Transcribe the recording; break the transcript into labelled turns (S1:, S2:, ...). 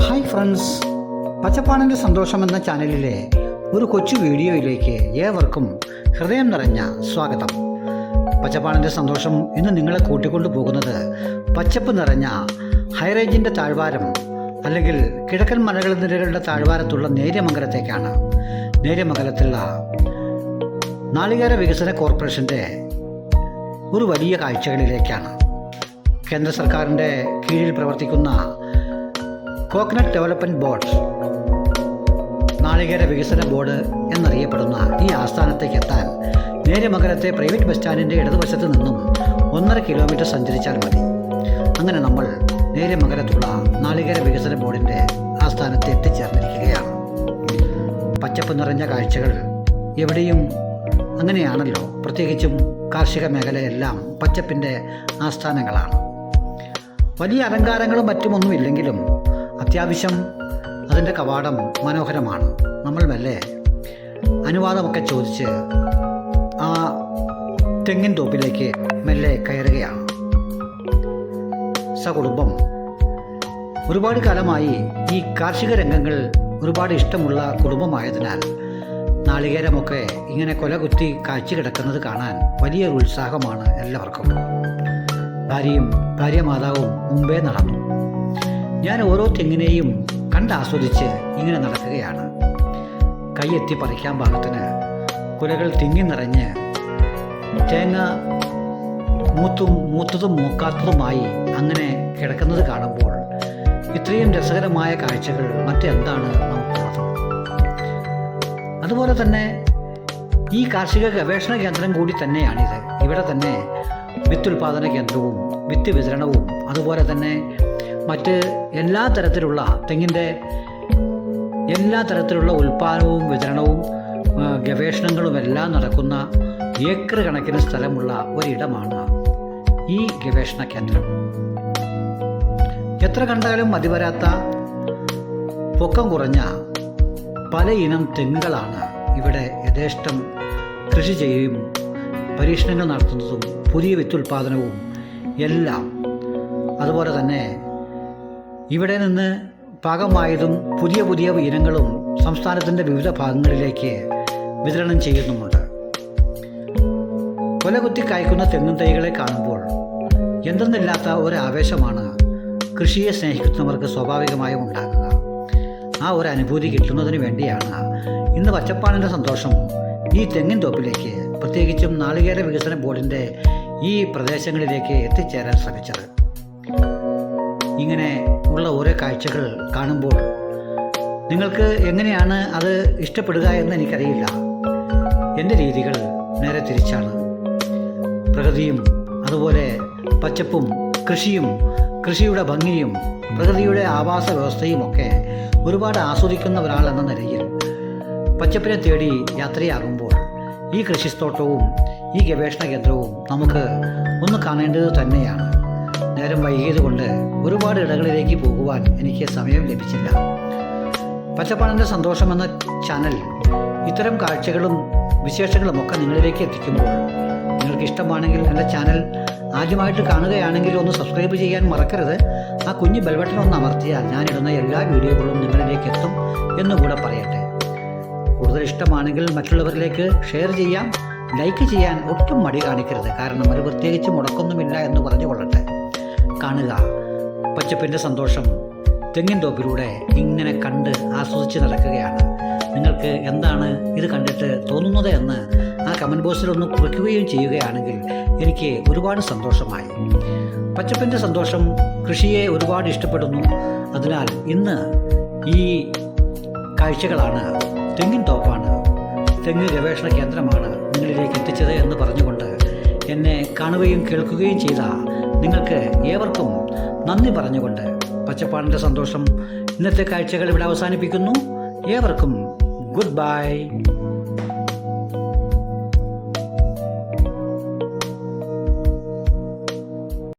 S1: Hi friends പച്ചപ്പാണിന്റെ സന്തോഷം എന്ന ചാനലിലെ ഒരു കൊച്ചു വീഡിയോയിലേക്ക് ഏവർക്കും ഹൃദയം നിറഞ്ഞ സ്വാഗതം. പച്ചപ്പാണിന്റെ സന്തോഷം ഇന്ന് നിങ്ങളെ കൂട്ടിക്കൊണ്ടു പോകുന്നത് പച്ചപ്പ് നിറഞ്ഞ ഹൈറേഞ്ചിന്റെ താഴ്വാരം അല്ലെങ്കിൽ കിഴക്കൻ മലകൾ നിരകളുടെ താഴ്വാരത്തുള്ള നേര്യമംഗലത്തേക്കാണ്. നേര്യമംഗലത്തുള്ള നാളികേര വികസന കോർപ്പറേഷന്റെ ഒരു വലിയ കാഴ്ചകളിലേക്കാണ്. കേന്ദ്ര സർക്കാരിന്റെ കീഴിൽ പ്രവർത്തിക്കുന്ന കോക്കനട്ട് ഡെവലപ്മെന്റ് ബോർഡ് നാളികേര വികസന ബോർഡ് എന്നറിയപ്പെടുന്ന ഈ ആസ്ഥാനത്തേക്ക് എത്താൻ നേര്യമംഗലത്തെ പ്രൈവറ്റ് ബസ് സ്റ്റാൻഡിന്റെ ഇടതുവശത്ത് നിന്നും ഒന്നര കിലോമീറ്റർ സഞ്ചരിച്ചാൽ മതി. അങ്ങനെ നമ്മൾ നേര്യമംഗലത്തുള്ള നാളികേര വികസന ബോർഡിന്റെ ആസ്ഥാനത്ത് എത്തിച്ചേർന്നിരിക്കുകയാണ്. പച്ചപ്പ് നിറഞ്ഞ കാഴ്ചകൾ എവിടെയും അങ്ങനെയാണല്ലോ. പ്രത്യേകിച്ചും കാർഷിക മേഖലയെല്ലാം പച്ചപ്പിന്റെ ആസ്ഥാനങ്ങളാണ്. വലിയ അലങ്കാരങ്ങളും മറ്റുമൊന്നുമില്ലെങ്കിലും അത്യാവശ്യം അതിന്റെ കവാടം മനോഹരമാണ്. നമ്മൾ മെല്ലെ അനുവാദമൊക്കെ ചോദിച്ച് ആ തെങ്ങിൻ തോപ്പിലേക്ക് മെല്ലെ കയറുകയാണ്. സകുടുംബം ഒരുപാട് കാലമായി ഈ കാർഷിക രംഗങ്ങൾ ഒരുപാട് ഇഷ്ടമുള്ള കുടുംബമായതിനാൽ നാളികേരമൊക്കെ ഇങ്ങനെ കൊലകുത്തി കാഴ്ച കിടക്കുന്നത് കാണാൻ വലിയൊരു ഉത്സാഹമാണ് എല്ലാവർക്കും. ഭാര്യയും ഭാര്യ മാതാവും മുമ്പേ നടന്നു. ഞാൻ ഓരോ തെങ്ങിനെയും കണ്ടാസ്വദിച്ച് ഇങ്ങനെ നടക്കുകയാണ്. കൈയെത്തി പറിക്കാൻ പാകത്തിന് കുലകൾ തിങ്ങി നിറഞ്ഞ് തേങ്ങ മൂത്തും മൂത്തതും മൂക്കാത്തതുമായി അങ്ങനെ കിടക്കുന്നത് കാണുമ്പോൾ ഇത്രയും രസകരമായ കാഴ്ചകൾ മറ്റെന്താണ് നമുക്കുള്ളത് അതുപോലെ തന്നെ ഈ കാർഷിക ഗവേഷണ കേന്ദ്രം കൂടി തന്നെയാണിത്. ഇവിടെ തന്നെ വിത്തുൽപാദന കേന്ദ്രവും വിത്ത് വിതരണവും അതുപോലെ തന്നെ മറ്റ് എല്ലാ തരത്തിലുള്ള തെങ്ങിന്റെ എല്ലാ തരത്തിലുള്ള ഉൽപ്പാദനവും വിതരണവും ഗവേഷണങ്ങളും എല്ലാം നടക്കുന്ന ഏക്കർ കണക്കിന് സ്ഥലമുള്ള ഒരിടമാണ് ഈ ഗവേഷണ കേന്ദ്രം. എത്ര കണ്ടാലും മതിവരാത്ത പൊക്കം കുറഞ്ഞ പല ഇനം തെങ്ങുകളാണ് ഇവിടെ യഥേഷ്ടം കൃഷി ചെയ്യുകയും പരീക്ഷണങ്ങൾ നടത്തുന്നതും പുതിയ വിത്തുൽപാദനവും എല്ലാം അതുപോലെ തന്നെ ഇവിടെ നിന്ന് പാകമായതും പുതിയ പുതിയ ഇനങ്ങളും സംസ്ഥാനത്തിന്റെ വിവിധ ഭാഗങ്ങളിലേക്ക് വിതരണം ചെയ്യുന്നുമുണ്ട്. കൊലകുത്തി കായ്ക്കുന്ന തെങ്ങും തൈകളെ കാണുമ്പോൾ എന്തെന്നില്ലാത്ത ഒരു ആവേശമാണ് കൃഷിയെ സ്നേഹിക്കുന്നവർക്ക് സ്വാഭാവികമായും ഉണ്ടാകുക. ആ ഒരു അനുഭൂതി കിട്ടുന്നതിന് വേണ്ടിയാണ് ഇന്ന് പച്ചപ്പാണിന്റെ സന്തോഷം ഈ തെങ്ങിൻ തോപ്പിലേക്ക് പ്രത്യേകിച്ചും നാളികേര വികസന ബോർഡിന്റെ ഈ പ്രദേശങ്ങളിലേക്ക് എത്തിച്ചേരാൻ ശ്രമിച്ചത്. ഇങ്ങനെ ഉള്ള ഓരോ കാഴ്ചകൾ കാണുമ്പോൾ നിങ്ങൾക്ക് എങ്ങനെയാണ് അത് ഇഷ്ടപ്പെടുക എന്ന് എനിക്കറിയില്ല. എന്റെ രീതികൾ നേരെ തിരിച്ചാണ്. പ്രകൃതിയും അതുപോലെ പച്ചപ്പും കൃഷിയും കൃഷിയുടെ ഭംഗിയും പ്രകൃതിയുടെ ആവാസ വ്യവസ്ഥയും ഒക്കെ ഒരുപാട് ആസ്വദിക്കുന്ന ഒരാളെന്ന നിലയിൽ പച്ചപ്പിനെ തേടി യാത്രയാകുമ്പോൾ ഈ കൃഷിത്തോട്ടവും ഈ ഗവേഷണ കേന്ദ്രവും നമുക്ക് ഒന്ന് കാണേണ്ടത് തന്നെയാണ്. നേരം വൈകിയത് കൊണ്ട് ഒരുപാട് ഇടങ്ങളിലേക്ക് പോകുവാൻ എനിക്ക് സമയം ലഭിച്ചില്ല. പച്ചപ്പാണിന്റെ സന്തോഷമെന്ന ചാനൽ ഇത്തരം കാഴ്ചകളും വിശേഷങ്ങളും ഒക്കെ നിങ്ങളിലേക്ക് എത്തിക്കുമ്പോൾ നിങ്ങൾക്ക് ഇഷ്ടമാണെങ്കിൽ എന്റെ ചാനൽ ആദ്യമായിട്ട് കാണുകയാണെങ്കിൽ ഒന്ന് സബ്സ്ക്രൈബ് ചെയ്യാൻ മറക്കരുത്. ആ കുഞ്ഞ് ബെൽബട്ടൺ ഒന്ന് അമർത്തിയാൽ ഞാനിടുന്ന എല്ലാ വീഡിയോകളും നിങ്ങളിലേക്ക് എത്തും എന്നുകൂടെ പറയട്ടെ. കൂടുതൽ ഇഷ്ടമാണെങ്കിൽ മറ്റുള്ളവരിലേക്ക് ഷെയർ ചെയ്യാം ലൈക്ക് ചെയ്യാൻ ഒട്ടും മടി കാണിക്കരുത്. കാരണം അത് പ്രത്യേകിച്ച് മുടക്കൊന്നുമില്ല എന്ന് പറഞ്ഞുകൊള്ളട്ടെ. കാണുക. പച്ചപ്പിന്റെ സന്തോഷം തെങ്ങിൻ തോപ്പിലൂടെ ഇങ്ങനെ കണ്ട് ആസ്വദിച്ച് നടക്കുകയാണ്. നിങ്ങൾക്ക് എന്താണ് ഇത് കണ്ടിട്ട് തോന്നുന്നത് എന്ന് ആ കമന്റ് ബോക്സിൽ ഒന്ന് കുറിക്കുകയും ചെയ്യുകയാണെങ്കിൽ എനിക്ക് ഒരുപാട് സന്തോഷമായി. പച്ചപ്പിന്റെ സന്തോഷം കൃഷിയെ ഒരുപാട് ഇഷ്ടപ്പെടുന്നു. അതിനാൽ ഇന്ന് ഈ കാഴ്ചകളാണ് തെങ്ങിൻ തോപ്പാണ്. തെങ്ങ് ഗവേഷണ കേന്ദ്രമാണ് നിങ്ങളിലേക്ക് എത്തിച്ചത് എന്ന് പറഞ്ഞുകൊണ്ട് എന്നെ കാണുകയും കേൾക്കുകയും ചെയ്ത നിങ്ങൾക്ക് ഏവർക്കും നന്ദി പറഞ്ഞുകൊണ്ട് പച്ചപ്പാടിന്റെ സന്തോഷം ഇന്നത്തെ കാഴ്ചകൾ ഇവിടെ അവസാനിപ്പിക്കുന്നു. ഏവർക്കും ഗുഡ് ബൈ.